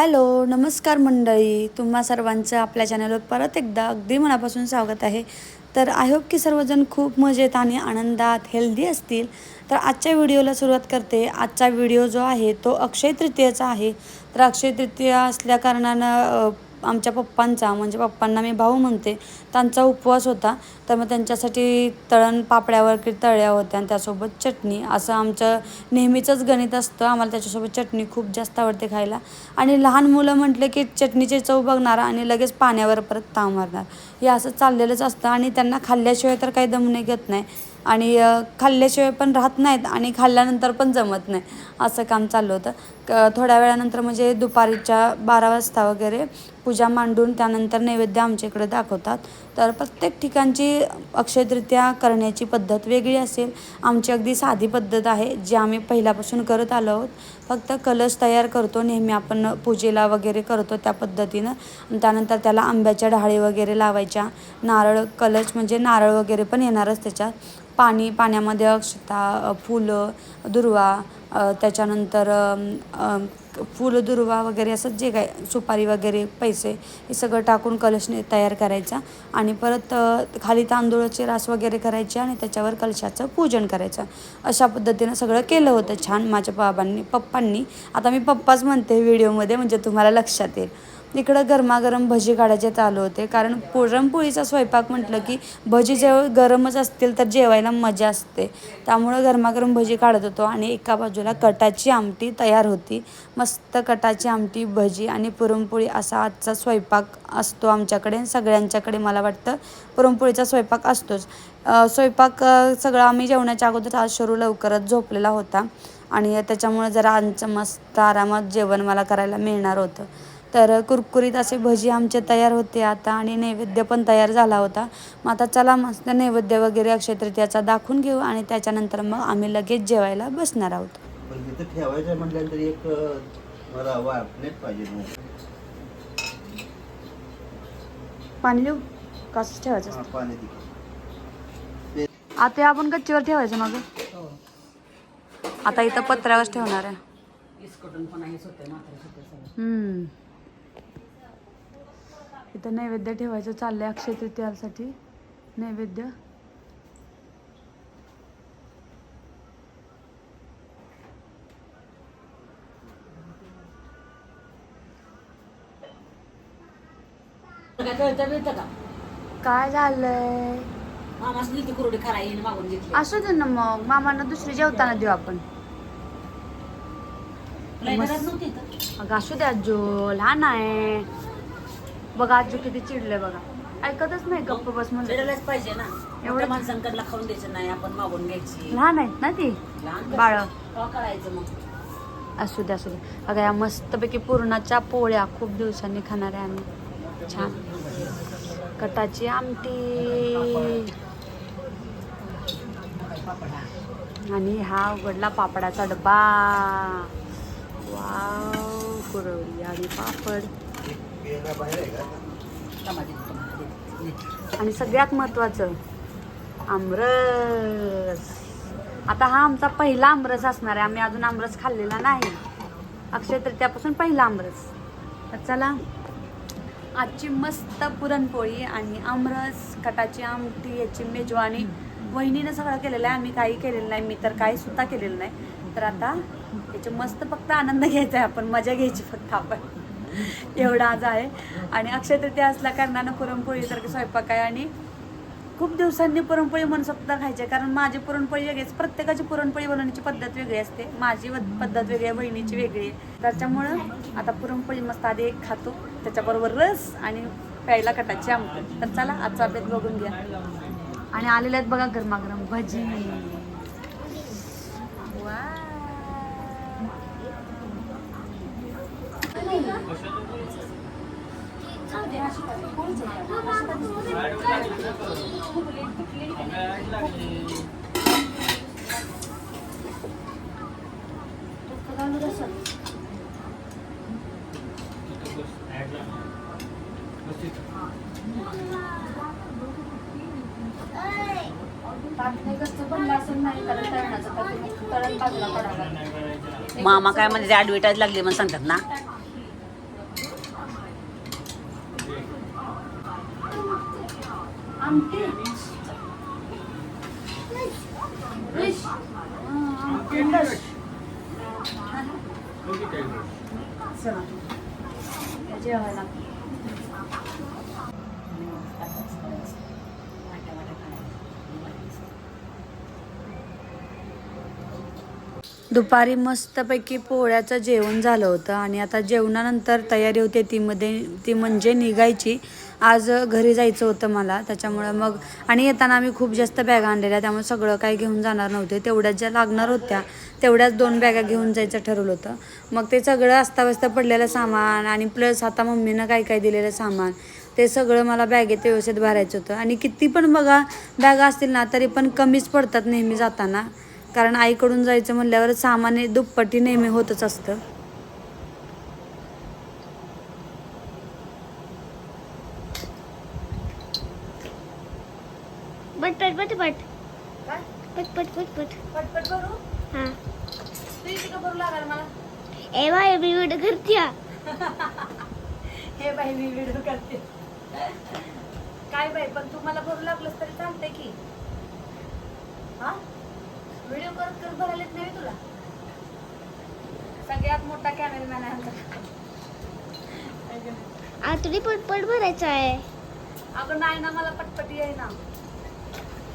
Hello नमस्कार मंडळी. तुम्हा सर्वांचं आपल्या चॅनलवर परत एकदा अगदी मनापासून स्वागत आहे. तर आय होप की सर्वजण खूप मजेत आणि आनंदात हेल्दी असतील. तर आजच्या व्हिडिओला सुरुवात करते. आजचा व्हिडिओ जो आहे तो अक्षय तृतीयेचा आहे. तर अक्षय तृतीया असल्या कारणानं आमच्या पप्पांचा म्हणजे पप्पांना मी भाऊ म्हणते त्यांचा उपवास होता. तर मग त्यांच्यासाठी तळण पापड्यावर की तळ्या होत्या आणि त्यासोबत चटणी. असं आमचं नेहमीचंच गणित असतं. आम्हाला त्याच्यासोबत चटणी खूप जास्त आवडते खायला. आणि लहान मुलं म्हटले की चटणीची चव बघणार आणि लगेच पाण्यावर परत ताव मारणार. हे असं चाललेलंच असतं आणि त्यांना खाल्ल्याशिवाय तर काही दमणे घेत नाही. आणि खाल्ल्याशिवाय पण राहत नाहीत आणि खाल्ल्यानंतर पण जमत नाही. असं काम चाललं होतं. क थोड्या वेळानंतर म्हणजे दुपारीच्या बारा वाजता वगैरे पूजा मांडून त्यानंतर नैवेद्य आमच्या इकडे दाखवतात. तर प्रत्येक ठिकाणची अक्षयतृतीया करण्याची पद्धत वेगळी असेल. आमची अगदी साधी पद्धत आहे जी आम्ही पहिल्यापासून करत आलो आहोत. फक्त कलश तयार करतो नेहमी आपण पूजेला वगैरे करतो त्या पद्धतीनं. त्यानंतर त्याला आंब्याच्या डहाळी वगैरे लावायच्या. नारळ कलश म्हणजे नारळ वगैरे पण येणारच त्याच्यात. पाणी पाण्यामध्ये अक्षता फुलं दुर्वा त्याच्यानंतर फुलं दुर्वा वगैरे असं जे काय सुपारी वगैरे पैसे हे सगळं टाकून कलशने तयार करायचा आणि परत खाली तांदूळाचे रास वगैरे करायचे आणि त्याच्यावर कलशाचं पूजन करायचं. अशा पद्धतीनं सगळं केलं होतं छान माझ्या बाबांनी पप्पांनी. आता मी पप्पाच म्हणते व्हिडिओमध्ये म्हणजे तुम्हाला लक्षात येईल. इकडं गरमागरम भजी काढायचे चालू होते. कारण पुरणपोळीचा स्वयंपाक म्हटलं की भजी जेव्हा गरमच असतील तर जेवायला मजा असते. त्यामुळं गरमागरम भजी काढत होतो आणि एका बाजूला कटाची आमटी तयार होती. मस्त कटाची आमटी भजी आणि पुरणपोळी असा आजचा स्वयंपाक असतो आमच्याकडे सगळ्यांच्याकडे मला वाटतं पुरणपोळीचा स्वयंपाक असतोच. स्वयंपाक सगळं आम्ही जेवणाच्या अगोदर आज शरू लवकरच झोपलेला होता आणि त्याच्यामुळे जरा आमचं मस्त आरामात जेवण मला करायला मिळणार होतं. तर कुरकुरीत असे भजी आमचे तयार होते आता आणि नैवेद्य पण तयार झाला होता. मग आता चला मस्त नैवेद्य वगैरे अक्षय तृतीयाचा दाखवून घेऊ आणि त्याच्यानंतर मग आम्ही लगेच जेवायला बसणार आहोत. पण तिथं ठेवायचं म्हटल्यानंतर एक अं, मला वाटणेच पाहिजे मग. पाणी देऊ कसं ठेवायचं हा, पाणी. आता आपण गच्चीवर ठेवायचं मग आता इथं पत्र्यावर ठेवणार आहे. हम्म. इथं नैवेद्य ठेवायचं चाललंय अक्षय तृतीयासाठी. नैवेद्य. काय झालंय? असू दे ना मग. मामांना दुसरी जेवताना देऊ आपण. असू दे आजो लहान आहे. बघा आजो किती चिडले बघा. ऐकतच नाही गप्प बस म्हणजे पाहिजे ना. एवढं- एवढ्या माणसांकडला खाऊन द्यायचं नाही आपण मागून घ्यायची. लहान आहेत ना ती? लहान बाळ. का कळायचं मग? असू दे असू दे. अगं या मस्तपैकी पुरणाच्या पोळ्या खूप दिवसांनी खाणार आहे आम्ही. छान. कटाची आमटी. आणि हा उघडला पापडाचा डब्बा वाव कुरवडी आणि पापड. आणि सगळ्यात महत्वाचं आमरस. आता हा आमचा पहिला आमरस असणार आहे. आम्ही अजून आमरस खाल्लेला नाही. अक्षय तृतीयापासून पहिला आमरस. तर चला आजची मस्त पुरणपोळी आणि आमरस कटाची आमटी याची मेजवानी. वहिनीनं सगळं केलेलं आहे. आम्ही काही केलेलं नाही. मी तर काही सुद्धा केलेलं नाही. तर आता याचे मस्त फक्त आनंद घ्यायचा आहे. आपण मजा घ्यायची फक्त आपण. एवढा आज आहे. आणि अक्षय तृतीया असल्या कारणानं पुरणपोळी स्वयंपाक आहे. आणि खूप दिवसांनी पुरणपोळी मनसोक्त खायची. आहे कारण माझी पुरणपोळी वेगळीच. प्रत्येकाची पुरणपोळी बनवण्याची पद्धत वेगळी असते. माझी व- पद्धत वेगळी आहे बहिणीची वेगळी आहे. त्याच्यामुळं आता पुरणपोळी मस्त आधी एक खातो. त्याच्याबरोबर रस आणि प्यायला कटाची आमटी. तर चला आजचा अभ्यास बघून घ्या. आणि आलेले आहेत बघा गरमागरम भजी. मामा काय म्हणजे ऍडव्हर्टाईज लागली म्हणून सांगतात ना? आमटी फिश चला जेवायला दुपारी मस्तपैकी पोळ्याचं जेवण झालं होतं आणि आता जेवणानंतर तयारी होते ती मध्ये ती म्हणजे निघायची. आज घरी जायचं होतं मला. त्याच्यामुळं मग आणि येताना आम्ही खूप जास्त बॅगा आणलेल्या त्यामुळे सगळं काही घेऊन जाणार नव्हते. तेवढ्याच ज्या लागणार होत्या तेवढ्याच दोन बॅगा घेऊन जायचं ठरवलं होतं. मग ते सगळं अस्ताव्यस्त पडलेलं सामान आणि प्लस आता मम्मीनं काय काय दिलेलं सामान ते सगळं मला बॅगेत व्यवस्थित भरायचं होतं. आणि किती पण बघा बॅगा असतील ना तरी पण कमीच पडतात नेहमी जाताना. कारण आईकडून जायचं म्हणल्यावर सामान दुप्पटी नेहमी होतच असतं. पट पट पट पट. काय? पट पट पट पट. पटपट करू हा. तू करू का मला? ए बाय मी व्हिडिओ करते. हा. हे बाई मी व्हिडिओ करते. काय बाई पण तू मला भरू लागलंस तरी चालतंय की. हा? व्हिडिओ करत करत भरायला नाही तुला? सगळ्यात मोठा कॅमेरामॅन आहे आमचा. आता तुला पट भरायचं आहे. अगं नाही ना मला पटपट येईना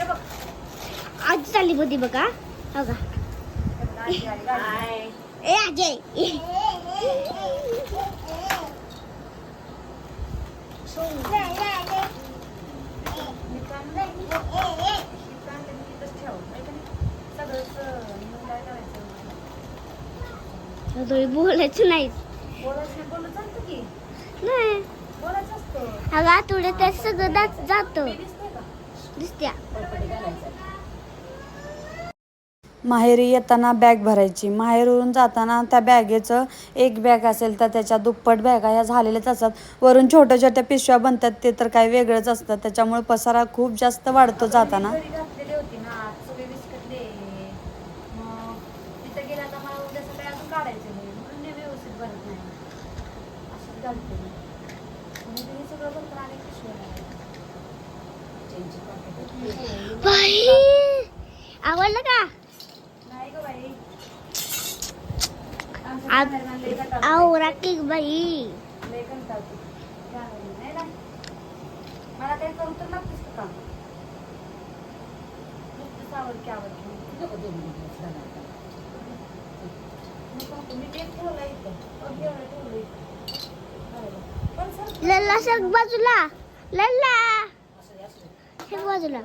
आज चालली होती बघा. हो का? ए अजय तुम्ही बोलायचं नाही. नाही अगं आठवड्यात सगळं जातो. दिसत्या. माहेरी येताना बॅग भरायची. माहेरून जाताना त्या बॅगेचं एक बॅग असेल तर त्याच्या दुप्पट बॅगा ह्या झालेल्याच असतात. वरून छोट्या छोट्या पिशव्या बनतात ते तर काही वेगळंच असतं. त्याच्यामुळे पसारा खूप जास्त वाढतो जाताना. बाई. आवडलं का? आव राखी बाई. लल्ला सग बाजूला. लल्ला. हे बाजूला.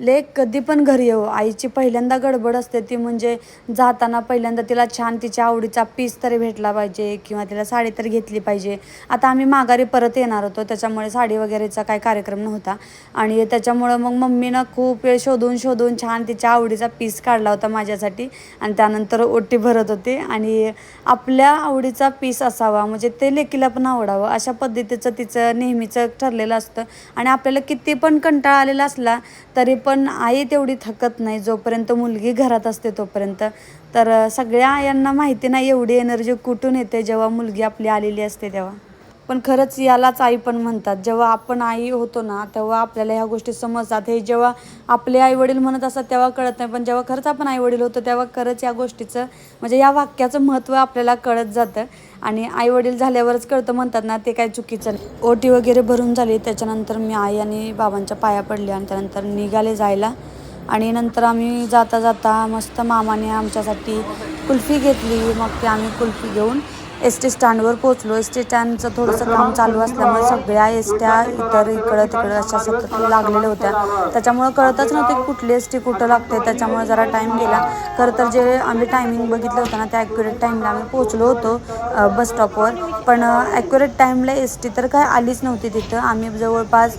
लेक कधी पण घरी येऊ. आईची पहिल्यांदा गडबड असते ती म्हणजे जाताना पहिल्यांदा तिला छान तिच्या आवडीचा पीस तरी भेटला पाहिजे किंवा तिला साडी तरी घेतली पाहिजे. आता आम्ही माघारी परत येणार होतो त्याच्यामुळे साडी वगैरेचा काही कार्यक्रम नव्हता. आणि त्याच्यामुळं मग मम्मीनं खूप वेळ शोधून शोधून छान तिच्या आवडीचा पीस काढला होता माझ्यासाठी. आणि त्यानंतर ओटी भरत होते. आणि आपल्या आवडीचा पीस असावा म्हणजे ते लेकीला पण आवडावं. अशा पद्धतीचं तिचं नेहमीचं ठरलेलं असतं. आणि आपल्याला किती पण कंटाळा आलेला असला तरी पण आई तेवढी थकत नाही जोपर्यंत मुलगी घरात असते तोपर्यंत. तर सगळ्या आयांना माहिती नाही एवढी एनर्जी कुठून येते जेव्हा मुलगी आपली आलेली असते तेव्हा. पण खरंच यालाच आई पण म्हणतात. जेव्हा आपण आई होतो ना तेव्हा आपल्याला ह्या गोष्टी समजतात. हे जेव्हा आपले आई वडील म्हणत असतात तेव्हा कळत नाही. पण जेव्हा खरंच आपण आई वडील होतो तेव्हा खरंच या गोष्टीचं म्हणजे या वाक्याचं महत्त्व आपल्याला कळत जातं. आणि आई वडील झाल्यावरच कळतं म्हणतात ना ते काय चुकीचं नाही. ओटी वगैरे भरून झाली त्याच्यानंतर मी आई आणि बाबांच्या पाया पडले आणि त्यानंतर निघाले जायला. आणि नंतर आम्ही जाता जाता मस्त मामाने आमच्यासाठी कुल्फी घेतली. मग ते आम्ही कुल्फी घेऊन एस टी स्टँडवर पोचलो एस टी स्टँडचं थोडंसं काम चालू असल्यामुळे सगळ्या एस ट्या इतर इकडं तिकडं अशा सतत लागलेल्या होत्या. त्याच्यामुळं कळतच नव्हते कुठली एस टी कुठं लागते. त्याच्यामुळे जरा टाईम गेला. खरं तर जे आम्ही टायमिंग बघितलं होतं ना त्या ॲक्युरेट टाईमला आम्ही पोचलो होतो बस स्टॉपवर पण ॲक्युरेट टाईमला एस टी तर काय आलीच नव्हती तिथं. आम्ही जवळपास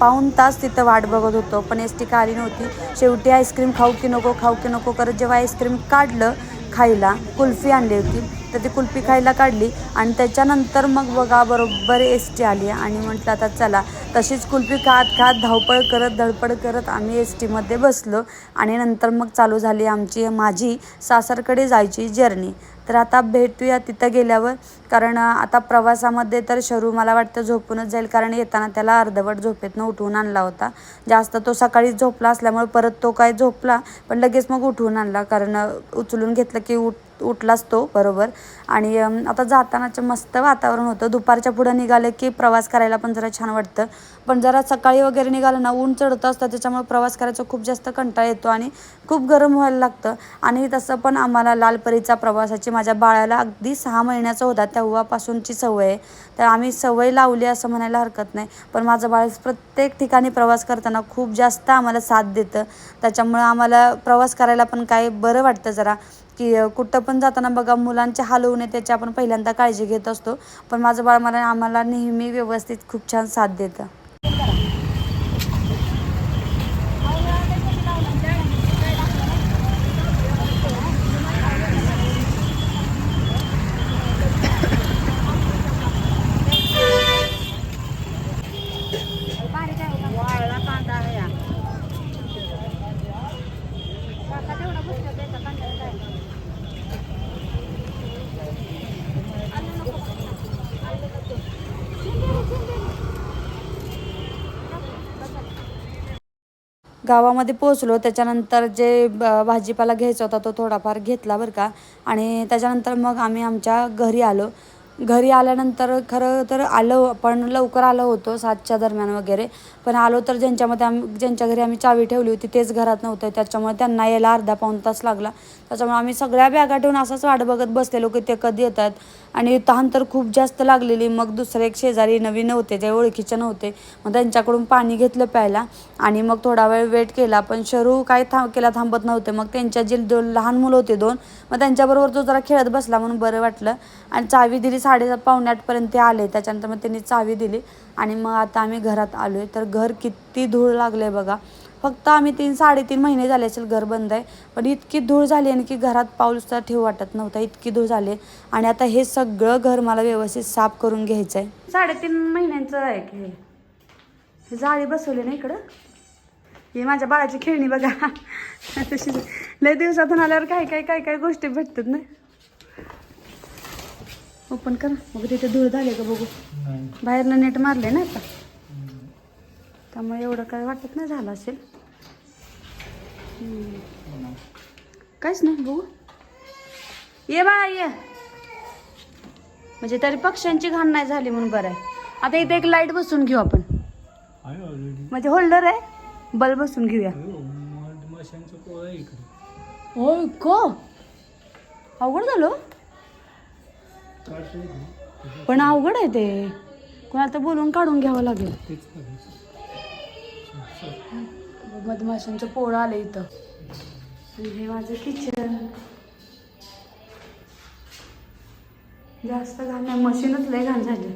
पाऊण तास तिथं वाट बघत होतो. पण एस टी का आली नव्हती. शेवटी आईस्क्रीम खाऊ की नको खाऊ की नको करत जेव्हा आईस्क्रीम काढलं खायला कुल्फी आणली होती. तर ती कुल्फी खायला काढली आणि त्याच्यानंतर मग बघा बरोबर एस टी आली आणि म्हटलं आता चला. तशीच कुल्फी खात खात धावपळ करत धडपड करत आम्ही एस टीमध्ये बसलो आणि नंतर मग चालू झाली आमची माझी सासरकडे जायची जर्नी तर आता भेटूया तिथं गेल्यावर. कारण आता प्रवासामध्ये तर शरू मला वाटतं झोपूनच जाईल. कारण येताना त्याला अर्धवट झोपेतनं उठवून आणला होता. जास्त तो सकाळी झोपला असल्यामुळे परत तो काय झोपला पण लगेच मग उठवून आणला. कारण उचलून घेतलं की उठ उठलाच तो बरोबर. आणि आता जातानाचं मस्त वातावरण होतं. दुपारच्या पुढं निघालं की प्रवास करायला पण जरा छान वाटतं. पण जरा सकाळी वगैरे निघालं ना ऊन चढतं असतं त्याच्यामुळे प्रवास करायचा खूप जास्त कंटाळा येतो आणि खूप गरम व्हायला लागतं. आणि तसं पण आम्हाला लालपरीचा प्रवासाची माझ्या बाळाला अगदी सहा महिन्याचा होता तेव्हापासूनची सवय आहे. तर आम्ही सवय लावली असं म्हणायला हरकत नाही. पण माझं बाळ प्रत्येक ठिकाणी प्रवास करताना खूप जास्त आम्हाला साथ देतं. त्याच्यामुळं आम्हाला प्रवास करायला पण काय बरं वाटतं जरा. की कुठं पण जाताना बघा मुलांचे हाल होऊ नये त्याची आपण पहिल्यांदा काळजी घेत असतो. पण माझं बाळ मला आम्हाला नेहमी व्यवस्थित खूप छान साथ देतं वाळला कांदा आहे हा. गावामध्ये पोचलो त्याच्यानंतर जे ब- भाजीपाला घ्यायचा होता तो थोडाफार घेतला बरं का. आणि त्याच्यानंतर मग आम्ही आमच्या घरी आलो. घरी आल्यानंतर खरं तर आलो पण लवकर आलो होतो सातच्या दरम्यान वगैरे. पण आलो तर ज्यांच्यामध्ये आम ज्यांच्या घरी आम्ही चावी ठेवली होती तेच घरात नव्हतं. त्याच्यामुळे त्यांना यायला अर्धा पाऊण तास लागला. त्याच्यामुळे आम्ही सगळ्या बॅगा ठेवून असंच वाट बघत बसलेलो की ते कधी येतात. आणि तहान तर खूप जास्त लागलेली. मग दुसरे एक शेजारी नवीन होते जे ओळखीचे नव्हते. मग त्यांच्याकडून पाणी घेतलं प्यायला. आणि मग थोडा वेळ वेट केला. पण शरू काय थांब केला थांबत नव्हते. मग त्यांच्या जे दोन लहान मुलं होते दोन मग त्यांच्याबरोबर तो जरा खेळत बसला. म्हणून बरं वाटलं. आणि चावी दिली साडेसात पावणे आठपर्यंत ते आले. त्याच्यानंतर मग त्यांनी चावी दिली. आणि मग आता आम्ही घरात आलो आहे तर घर किती धूळ लागले बघा. फक्त आम्ही तीन साडेतीन महिने झाले असेल घर बंद आहे. पण इतकी धूळ झाली आणि की घरात पाऊलचा ठेव वाटत नव्हता. इतकी धूळ झाली. आणि आता हे सगळं घर मला व्यवस्थित साफ करून घ्यायचं आहे साडेतीन महिन्यांचं आहे की हे. जाळी बसवली ना इकडं? ही माझ्या बाळाची खेळणी बघा. तशी लय दिवसातून आल्यावर काय काय काय काय गोष्टी भेटतात ना? ओपन करा. मग तिथे धूळ झाले का बघू. बाहेरनं नेट मारले ना आता. त्यामुळे एवढं काय वाटत नाही झालं असेल. काहीच नाही बघू. ये बाळा ये. म्हणजे तरी पक्ष्यांची घाण नाही झाली म्हणून बरं आहे. आता इथे एक लाइट बसून घेऊ आपण. म्हणजे होल्डर आहे. बल्ब बसून घेऊया. होय को? अवघड झालं ते. पण अवघड आहे ते. कोणाला तर बोलून काढून घ्यावं लागेल. मधमाशांचं पोळं आलं इथं. आणि हे माझं किचन जास्त घाण नाही मशीनच लय घाण झाली.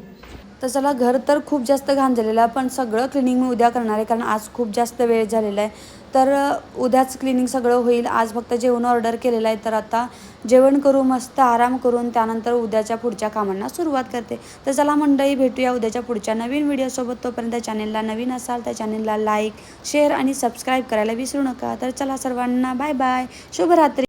तर चला घर तर खूप जास्त घाण झालेलं आहे पण सगळं क्लिनिंग मी उद्या करणार आहे कारण आज खूप जास्त वेळ झालेला आहे. तर उद्याच क्लिनिंग सगळं होईल. आज फक्त जेवण ऑर्डर केलेलं आहे तर आता जेवण करू मस्त आराम करून त्यानंतर उद्याच्या पुढच्या कामांना सुरुवात करते. तर चला मंडळी भेटूया उद्याच्या पुढच्या नवीन व्हिडिओसोबत तोपर्यंत चॅनेलला नवीन असाल तर चॅनेलला लाईक शेअर आणि सबस्क्राईब करायला विसरू नका. तर चला सर्वांना बाय बाय शुभरात्री.